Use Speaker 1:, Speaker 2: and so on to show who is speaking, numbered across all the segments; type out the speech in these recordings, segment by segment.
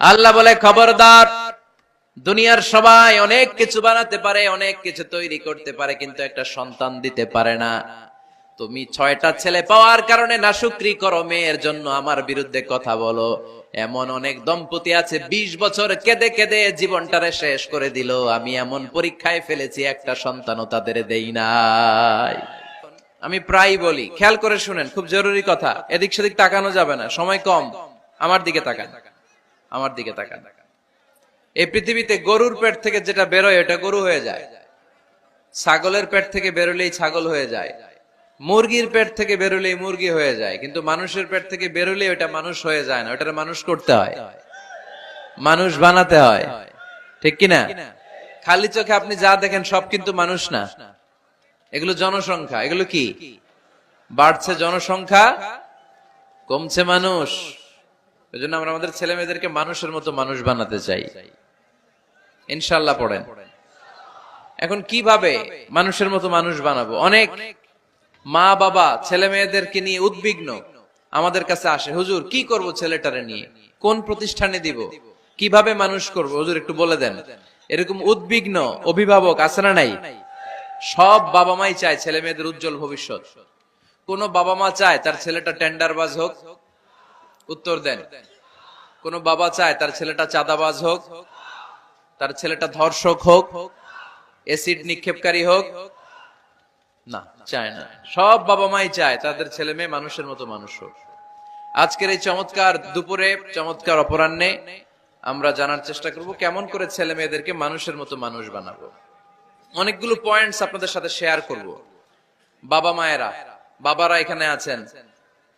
Speaker 1: আল্লাহ বলে, খবরদার, দুনিয়ার সবাই অনেক কিছু বানাতে পারে, অনেক কিছু তৈরি করতে পারে, কিন্তু একটা সন্তান দিতে পারে না। তুমি ছয়টা ছেলে পাওয়ার কারণে না নাশুক্রি করো, মেয়ের জন্য আমার বিরুদ্ধে কথা বলো। এমন অনেক দম্পতি আছে ২০ বছর কেঁদে কেঁদে জীবনটারে শেষ করে দিল। আমি এমন পরীক্ষায় ফেলেছি, একটা সন্তানও তাদের দেই নাই। আমি প্রায় বলি, খেয়াল করে শুনেন, খুব জরুরি কথা। এদিক সেদিক তাকানো যাবে না, সময় কম। আমার দিকে তাকান। আমার দিকে তাকান। এই পৃথিবীতে গরুর পেট থেকে যেটা বেরোয়, এটা গরু হয়ে যায়। ছাগলের পেট থেকে বেরোলেই ছাগল হয়ে যায়। মুরগির পেট থেকে বেরোলেই মুরগি হয়ে যায়। কিন্তু মানুষের পেট থেকে বেরোলেই ওটা মানুষ হয়ে যায় না ওটা মানুষ করতে হয়। মানুষ বানাতে হয়। ঠিক কিনা খালি চোখে আপনি যা দেখেন সব কিন্তু মানুষ না। এগুলো জনসংখ্যা। এগুলো কি? বাড়ছে জনসংখ্যা, কমছে মানুষ। এই জন্য আমরা আমাদের ছেলে মেয়েদেরকে মানুষের মতো মানুষ বানাতে চাই। ইনশাল্লাহ পড়েন। এখন কীভাবে মানুষের মতো মানুষ বানাবো? অনেক মা বাবা ছেলে মেয়েদেরকে নিয়ে উদ্বিগ্ন আমাদের কাছে আসে, হুজুর, কি করব ছেলেটারে নিয়ে? কোন প্রতিষ্ঠানে দিব? কীভাবে মানুষ করব? হুজুর, একটু বলে দেন। এরকম উদ্বিগ্ন অভিভাবক আছে না নাই? সব বাবা মাই চায় ছেলে মেয়েদের উজ্জ্বল ভবিষ্যৎ। কোন বাবা মা চায় তার ছেলেটা টেন্ডারবাজ হোক উত্তর দেন। কোন বাবা চায় তার ছেলেটা চাঁদাবাজ হোক, তার ছেলেটা ধর্ষক হোক এসিড নিক্ষেপকারী হোক, না, চায় না। সব বাবা মাই চায় তাদের ছেলে মেয়ে মানুষের মতো মানুষ হোক। আজকের এই চমৎকার দুপুরে চমৎকার অপরাহ্নে আমরা জানার চেষ্টা করব কেমন করে ছেলে মেয়েদেরকে মানুষের মতো মানুষ বানাবো। অনেকগুলো পয়েন্টস আপনাদের সাথে শেয়ার করব। বাবা মায়েরা, বাবারা এখানে আছেন।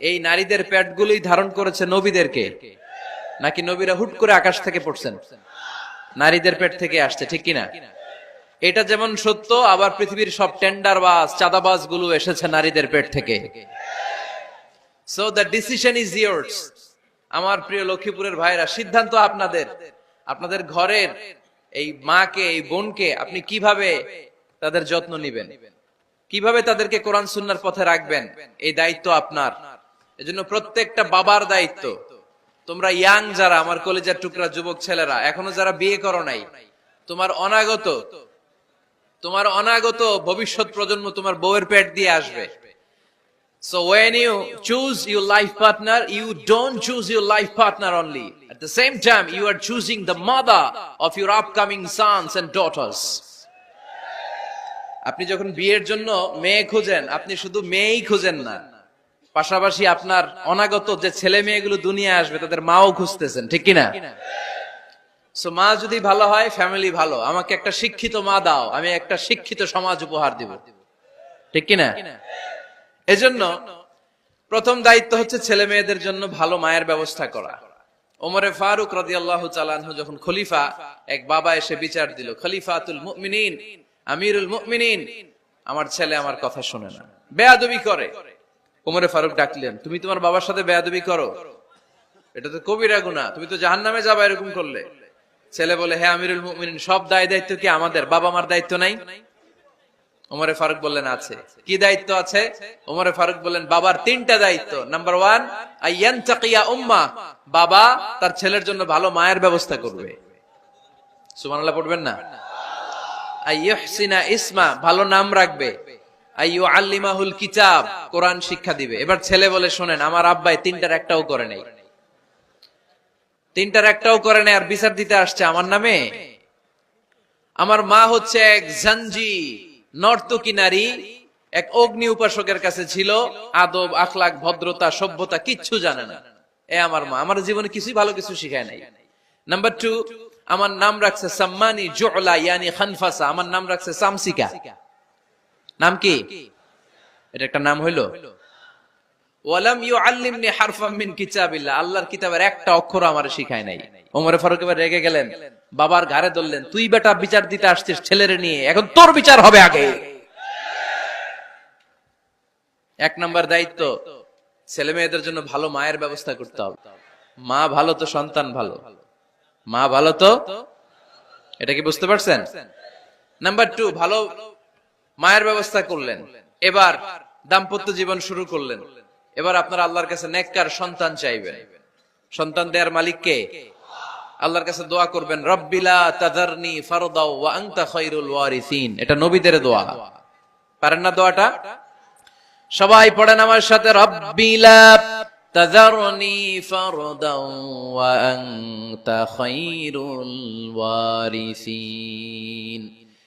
Speaker 1: এই নারীদের পেটগুলোই ধারণ করেছে নবীদেরকে। নাকি নবীরা হুট করে আকাশ থেকে পড়ছেন? নারীদের পেট থেকে আসছে, ঠিক কিনা? এটা যেমন সত্য, আবার পৃথিবীর সব টেন্ডার বাস চাঁদাবাজগুলো এসেছে নারীদের পেট থেকে। So the decision is yours আমার প্রিয় লক্ষ্মীপুরের ভাইরা, সিদ্ধান্ত আপনাদের। আপনাদের ঘরের এই মাকে, এই বোনকে আপনি কীভাবে তাদের যত্ন নিবেন? কীভাবে তাদেরকে কোরআন সুন্নার পথে রাখবেন? এই দায়িত্ব আপনার। এজন্য প্রত্যেকটা বাবার দায়িত্ব তোমরা ইয়াং যারা আমার কলেজের টুকরা যুবক ছেলেরা এখনও যারা বিয়ে করো নাই তোমার অনাগত তোমার অনাগত ভবিষ্যৎ প্রজন্ম তোমার বউয়ের পেট দিয়ে আসবে So when you choose your life partner, you don't choose your life partner only. At the same time, you are choosing the mother of your upcoming sons and daughters. আপনি যখন বিয়ের জন্য মেয়ে খুঁজেন আপনি শুধু মেয়েই খুঁজেন না পাশাপাশি আপনার অনাগত যে ছেলে মেয়েগুলো দুনিয়া আসবে, তাদের মাও খুঁজতেছেন, ঠিক কিনা? সো মা যদি ভালো হয় ফ্যামিলি ভালো। আমাকে একটা শিক্ষিত মা দাও, আমি একটা শিক্ষিত সমাজ উপহার দিব। ঠিক কিনা? এজন্য প্রথম দায়িত্ব হচ্ছে ছেলে মেয়েদের জন্য ভালো মায়ের ব্যবস্থা করা। ওমরে ফারুক রাজি আল্লাহ চালানহু যখন খলিফা, এক বাবা এসে বিচার দিল, খলিফাতুল মুমিনিন, আমিরুল মুমিনিন। আমার ছেলে আমার কথা শুনে না। বেয়াদবি করে। ওমরে ফারুক ডাকলেন, তুমি তোমার বাবার সাথে বেয়াদবি করো? এটা তো কবিরা গুণা তুমি তো জাহান্নামে যাবা এরকম করলে। ছেলে বলে হ্যাঁ আমিরুল মুমিনিন, সব দায় দায়িত্ব কি আমাদের? বাবা মার দায়িত্ব নাই? ওমরে ফারুক বললেন, আছে। কি দায়িত্ব আছে? ওমরে ফারুক বললেন, বাবার তিনটা দায়িত্ব। নাম্বার ওয়ান আইয়ান চাকিয়া উম্মা। বাবা তার ছেলের জন্য ভালো মায়ের ব্যবস্থা করবে। সুবহানাল্লাহ, পড়বেন না? আইয়ুহসিনা ইসমা, ভালো নাম রাখবে। আইয়ু আল্লিমাহুল কিতাব, কোরআন শিক্ষা দিবে। এবার ছেলে বলে, শোনেন, আমার আব্বাই তিনটার একটাও করে নাই। তিনটার একটাও করে নাই আর বিচার দিতে আসছে আমার নামে। আমার মা হচ্ছে এক নর্তকী নারী, এক অগ্নি উপাসকের কাছে ছিল, আদব আখলাক ভদ্রতা, সভ্যতা, কিচ্ছু জানে না। এ আমার মা। আমার জীবনে কিছুই ভালো কিছু শিখায় নাই। নাম্বার টু আমার নাম রাখছে সাম্মানি জোলা, ইয়ানি খানফাসা। আমার নাম রাখছে সামসিকা। নাম কি? এটা একটা নাম হইল? ওয়ালাম ইউআল্লিমনি হারফাম মিন কিতাবিল্লাহ। আল্লাহর কিতাবের একটা অক্ষর আমার নাই। ফারুক এবার রেগে গেলেন। বাবার ধরলেন, তুই বেটা বিচার দিতে আসছিস নিয়ে, এখন তোর বিচার হবে আগে। এক দায়িত্ব, ছেলে মেয়েদের জন্য ভালো মায়ের ব্যবস্থা করতে হবে। মা ভালো তো সন্তান ভালো। মা ভালো তো? এটা কি বুঝতে পারছেন? নাম্বার টু ভালো মায়ের ব্যবস্থা করলেন। এবার দাম্পত্য জীবন শুরু করলেন। এবার আপনার আল্লাহর কাছে নেককার সন্তান চাইবেন। সন্তান দেয়ার মালিক কে? আল্লাহর কাছে দোয়া করবেন রব্বিলা তাদারনি ফারদাও ওয়া আনতা খায়রুল ওয়ারিসিন। এটা নবীদের দোয়া। পারেন না দোয়াটা? সবাই পড়েন আমার সাথে রব্বিলা তাদারনি ফারদাও ওয়া আনতা খায়রুল ওয়ারিসিন।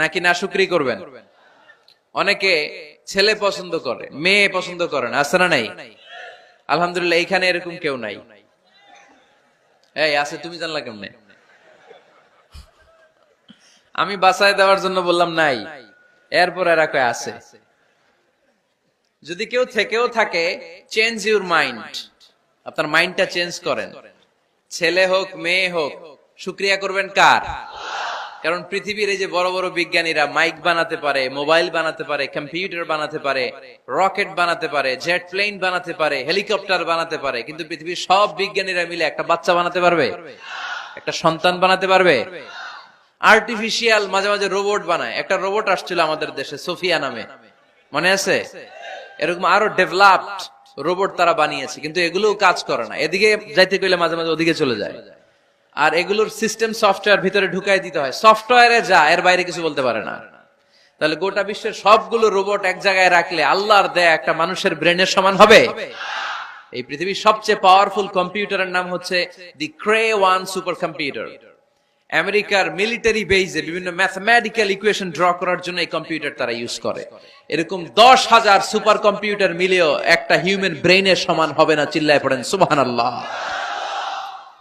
Speaker 1: নাকি না সুক্রি করবেন? অনেকে ছেলে পছন্দ করে, মেয়ে পছন্দ করেন আছে না নাই? আলহামদুলিল্লাহ, এইখানে এরকম কেউ নাই। এই, আছে, তুমি জানলা কেমনে? আমি বাসায় দেওয়ার জন্য বললাম নাই, এরপর এরা কয় আছে। যদি কেউ থেকেও থাকে চেঞ্জ ইউর মাইন্ড আপনার মাইন্ডটা চেঞ্জ করেন। ছেলে হোক, মেয়ে হোক, শুক্রিয়া করবেন কার? কারণ পৃথিবীর এই যে বড় বড় বিজ্ঞানীরা মাইক বানাতে পারে, মোবাইল বানাতে পারে, কম্পিউটার বানাতে পারে, রকেট বানাতে পারে, জেট প্লেন বানাতে পারে, হেলিকপ্টার বানাতে পারে, কিন্তু পৃথিবীর সব বিজ্ঞানীরা মিলে একটা বাচ্চা বানাতে পারবে? একটা সন্তান বানাতে পারবে? আর্টিফিশিয়াল মাঝে মাঝে রোবট বানায়। একটা রোবট আসছিল আমাদের দেশে, সোফিয়া নামে। মনে আছে? এরকম আরও ডেভেলপড রোবট তারা বানিয়েছে, কিন্তু এগুলোও কাজ করে না। এদিকে যাইতে গেলে মাঝে মাঝে ওদিকে চলে যায়। আর এগুলোর সিস্টেম সফটওয়্যার ভিতরে ঢুকাই দিতে হয়। সফটওয়্যারে যা, এর বাইরে কিছু বলতে পারে না। তাহলে গোটা বিশ্বের সবগুলো রোবট এক জায়গায় রাখলে আল্লাহর দেয়া একটা মানুষের ব্রেনের সমান হবে? এই পৃথিবীর সবচেয়ে পাওয়ারফুল কম্পিউটারের নাম হচ্ছে the Cray one supercomputer আমেরিকার মিলিটারি বেইজে বিভিন্ন ম্যাথমেটিক্যাল ইকুয়েশন ড্র করার জন্য এই কম্পিউটার তারা ইউজ করে। এরকম দশ হাজার সুপার কম্পিউটার মিলেও একটা হিউম্যান ব্রেইনের সমান হবে না, চিল্লায় পড়েন। সুবাহান আল্লাহ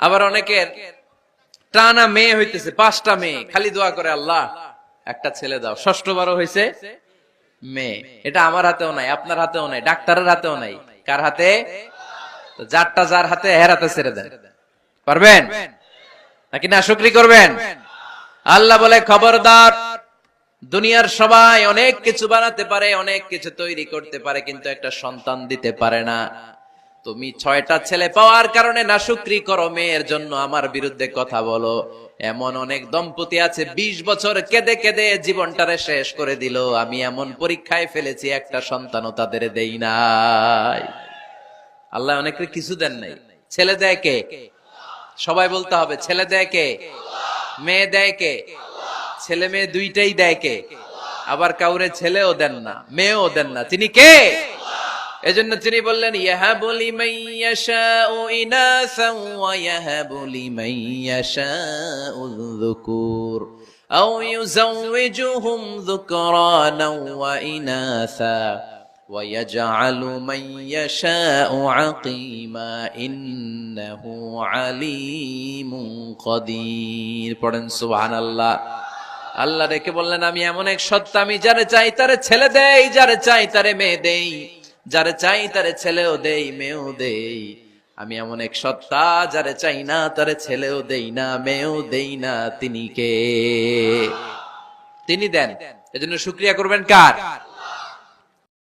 Speaker 1: আবার অনেকের টানা মেয়ে হইতেছে, পাঁচটা মেয়ে, খালি দোয়া করে আল্লাহ, একটা ছেলে দাও। ষষ্ঠবারও হয়েছে মেয়ে। এটা আমার হাতেও নাই, আপনার হাতেও নাই, ডাক্তারের হাতেও নাই। কার হাতে? যারটা যার হাতে, হের হাতে ছেড়ে দেন। পারবেন? নাকি না, শুক্রি করবেন? আল্লাহ বলে, খবরদার, দুনিয়ার সবাই অনেক কিছু বানাতে পারে, অনেক কিছু তৈরি করতে পারে, কিন্তু একটা সন্তান দিতে পারে না। তুমি ছয়টা ছেলে পাওয়ার কারণে না শুক্রি করো মেয়ের জন্য, আমার বিরুদ্ধে কথা বলো। এমন অনেক দম্পতি আছে ২০ বছর কেঁদে কেঁদে জীবনটারে শেষ করে দিল। আমি এমন পরীক্ষায় ফেলেছি, একটা সন্তানও তাদের দেই নাই। আল্লাহ অনেকের কিছু দেন নাই। ছেলে দেয় কে? সবাই বলতে হবে, ছেলে দেয় কে? মেয়ে দেয় কে? ছেলে মেয়ে দুইটাই দেয় কে? আবার কাউরে ছেলেও দেন না, মেয়েও দেন না। তিনি কে? এজন্য তিনি বললেন ইয়াহাবু লিমান ইয়াশাউ ইনাসান ওয়া ইয়াহাবু লিমান ইয়াশাউ যুকুর আও ইউযাওয়িজুহুম যুকরানাও ওয়া ইনাসা ويجعل من يشاء عقيما إنه عليم قدير পড়েন সুবহানাল্লাহ আল্লাহ রেখে বললেন আমি এমন এক সত্তা আমি যারে চাই তারে ছেলে দেই যারে চাই তারে মেয়ে দেই যারে চাই তারে ছেলেও দেই, মেয়েও দেই। আমি এমন এক সত্তা, যারে চাই না তারে ছেলেও দেই না, মেয়েও দেই না, তিনি কে? তিনি দেন। এজন্য শুক্রিয়া করবেন কার?